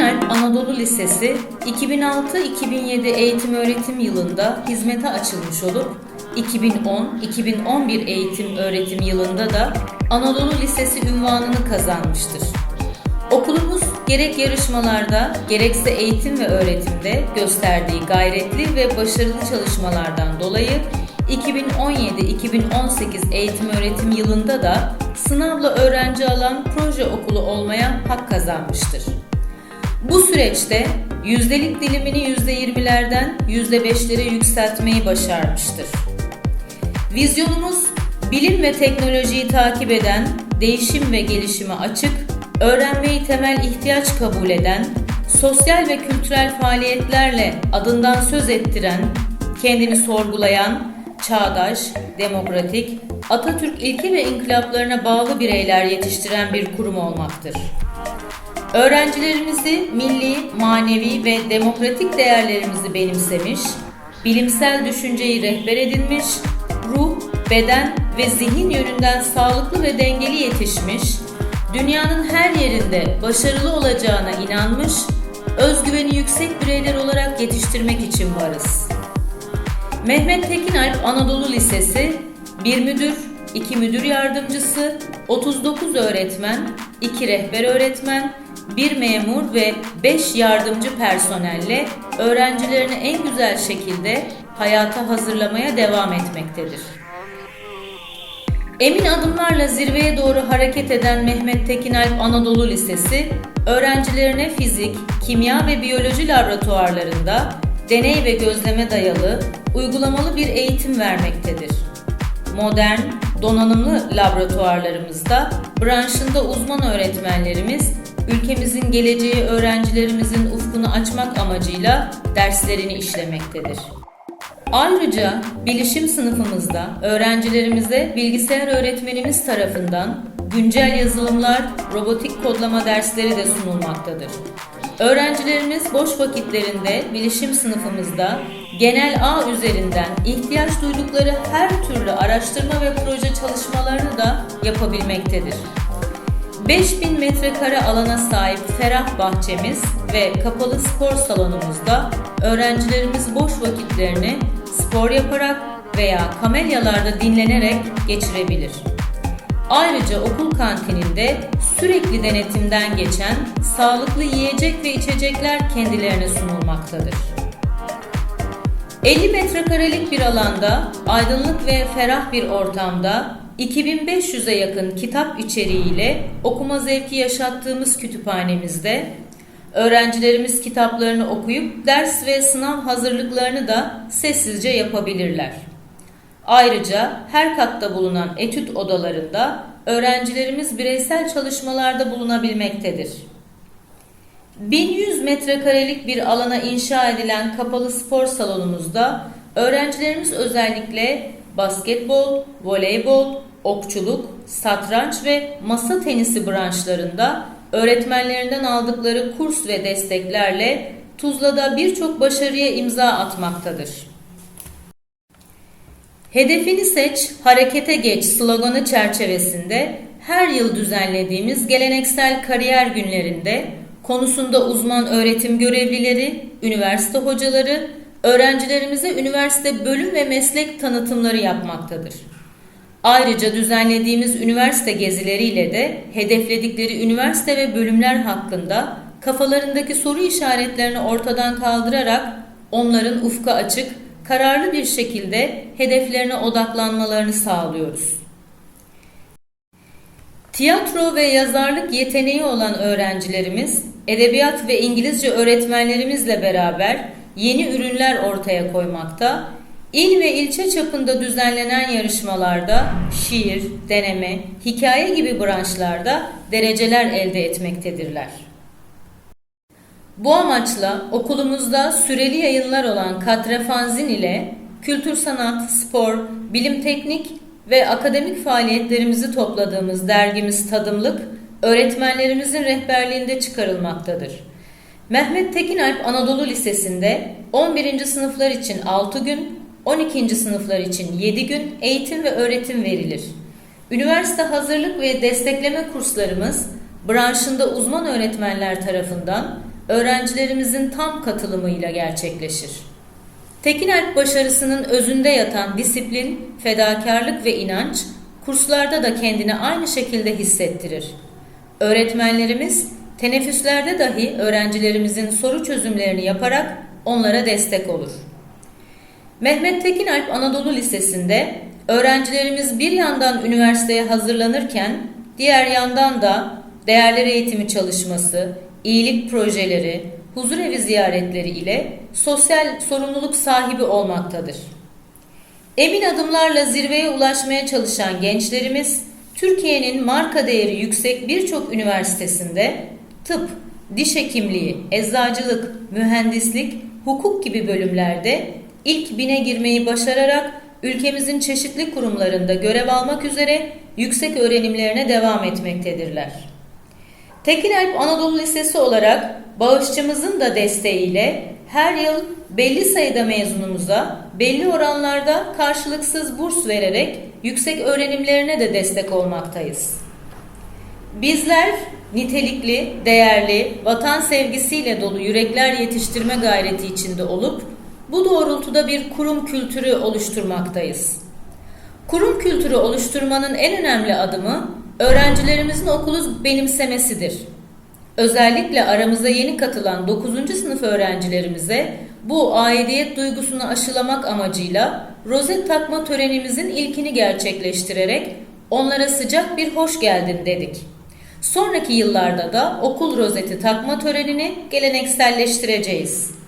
Tekinalp Anadolu Lisesi 2006-2007 eğitim öğretim yılında hizmete açılmış olup 2010-2011 eğitim öğretim yılında da Anadolu Lisesi ünvanını kazanmıştır. Okulumuz gerek yarışmalarda gerekse eğitim ve öğretimde gösterdiği gayretli ve başarılı çalışmalardan dolayı 2017-2018 eğitim öğretim yılında da sınavla öğrenci alan proje okulu olmaya hak kazanmıştır. Bu süreçte yüzdelik dilimini %20'lerden %5'lere yükseltmeyi başarmıştır. Vizyonumuz bilim ve teknolojiyi takip eden, değişim ve gelişime açık, öğrenmeyi temel ihtiyaç kabul eden, sosyal ve kültürel faaliyetlerle adından söz ettiren, kendini sorgulayan, çağdaş, demokratik, Atatürk ilke ve inkılaplarına bağlı bireyler yetiştiren bir kurum olmaktır. Öğrencilerimizi milli, manevi ve demokratik değerlerimizi benimsemiş, bilimsel düşünceyi rehber edinmiş, ruh, beden ve zihin yönünden sağlıklı ve dengeli yetişmiş, dünyanın her yerinde başarılı olacağına inanmış, özgüveni yüksek bireyler olarak yetiştirmek için varız. Mehmet Tekinalp Anadolu Lisesi 1 müdür, 2 müdür yardımcısı, 39 öğretmen, 2 rehber öğretmen, 1 memur ve 5 yardımcı personelle öğrencilerini en güzel şekilde hayata hazırlamaya devam etmektedir. Emin adımlarla zirveye doğru hareket eden Mehmet Tekinalp Anadolu Lisesi, öğrencilerine fizik, kimya ve biyoloji laboratuvarlarında deney ve gözleme dayalı, uygulamalı bir eğitim vermektedir. Modern, donanımlı laboratuvarlarımızda branşında uzman öğretmenlerimiz ülkemizin geleceği öğrencilerimizin ufkunu açmak amacıyla derslerini işlemektedir. Ayrıca bilişim sınıfımızda öğrencilerimize bilgisayar öğretmenimiz tarafından güncel yazılımlar, robotik kodlama dersleri de sunulmaktadır. Öğrencilerimiz boş vakitlerinde bilişim sınıfımızda genel ağ üzerinden ihtiyaç duydukları her türlü araştırma ve proje çalışmalarını da yapabilmektedir. 5000 metrekare alana sahip ferah bahçemiz ve kapalı spor salonumuzda öğrencilerimiz boş vakitlerini spor yaparak veya kamelyalarda dinlenerek geçirebilir. Ayrıca okul kantininde sürekli denetimden geçen sağlıklı yiyecek ve içecekler kendilerine sunulmaktadır. 50 metrekarelik bir alanda, aydınlık ve ferah bir ortamda 2500'e yakın kitap içeriğiyle okuma zevki yaşattığımız kütüphanemizde öğrencilerimiz kitaplarını okuyup ders ve sınav hazırlıklarını da sessizce yapabilirler. Ayrıca her katta bulunan etüt odalarında öğrencilerimiz bireysel çalışmalarda bulunabilmektedir. 1100 metrekarelik bir alana inşa edilen kapalı spor salonumuzda öğrencilerimiz özellikle basketbol, voleybol, okçuluk, satranç ve masa tenisi branşlarında öğretmenlerinden aldıkları kurs ve desteklerle Tuzla'da birçok başarıya imza atmaktadır. Hedefini seç, harekete geç sloganı çerçevesinde her yıl düzenlediğimiz geleneksel kariyer günlerinde konusunda uzman öğretim görevlileri, üniversite hocaları, öğrencilerimize üniversite bölüm ve meslek tanıtımları yapmaktadır. Ayrıca düzenlediğimiz üniversite gezileriyle de hedefledikleri üniversite ve bölümler hakkında kafalarındaki soru işaretlerini ortadan kaldırarak onların ufka açık, kararlı bir şekilde hedeflerine odaklanmalarını sağlıyoruz. Tiyatro ve yazarlık yeteneği olan öğrencilerimiz, edebiyat ve İngilizce öğretmenlerimizle beraber yeni ürünler ortaya koymakta, il ve ilçe çapında düzenlenen yarışmalarda şiir, deneme, hikaye gibi branşlarda dereceler elde etmektedirler. Bu amaçla okulumuzda süreli yayınlar olan Katre Fanzin ile kültür sanat, spor, bilim teknik ve akademik faaliyetlerimizi topladığımız dergimiz Tadımlık, öğretmenlerimizin rehberliğinde çıkarılmaktadır. Mehmet Tekinalp Anadolu Lisesi'nde 11. sınıflar için 6 gün, 12. sınıflar için 7 gün eğitim ve öğretim verilir. Üniversite hazırlık ve destekleme kurslarımız branşında uzman öğretmenler tarafından öğrencilerimizin tam katılımıyla gerçekleşir. Tekinalp başarısının özünde yatan disiplin, fedakarlık ve inanç kurslarda da kendini aynı şekilde hissettirir. Öğretmenlerimiz teneffüslerde dahi öğrencilerimizin soru çözümlerini yaparak onlara destek olur. Mehmet Tekinalp Anadolu Lisesi'nde öğrencilerimiz bir yandan üniversiteye hazırlanırken diğer yandan da değerler eğitimi çalışması, iyilik projeleri, huzur evi ziyaretleri ile sosyal sorumluluk sahibi olmaktadır. Emin adımlarla zirveye ulaşmaya çalışan gençlerimiz Türkiye'nin marka değeri yüksek birçok üniversitesinde tıp, diş hekimliği, eczacılık, mühendislik, hukuk gibi bölümlerde ilk bine girmeyi başararak ülkemizin çeşitli kurumlarında görev almak üzere yüksek öğrenimlerine devam etmektedirler. Tekinalp Anadolu Lisesi olarak bağışçımızın da desteğiyle her yıl belli sayıda mezunumuza belli oranlarda karşılıksız burs vererek yüksek öğrenimlerine de destek olmaktayız. Bizler nitelikli, değerli, vatan sevgisiyle dolu yürekler yetiştirme gayreti içinde olup bu doğrultuda bir kurum kültürü oluşturmaktayız. Kurum kültürü oluşturmanın en önemli adımı öğrencilerimizin okulu benimsemesidir. Özellikle aramıza yeni katılan 9. sınıf öğrencilerimize bu aidiyet duygusunu aşılamak amacıyla rozet takma törenimizin ilkini gerçekleştirerek onlara sıcak bir hoş geldin dedik. Sonraki yıllarda da okul rozeti takma törenini gelenekselleştireceğiz.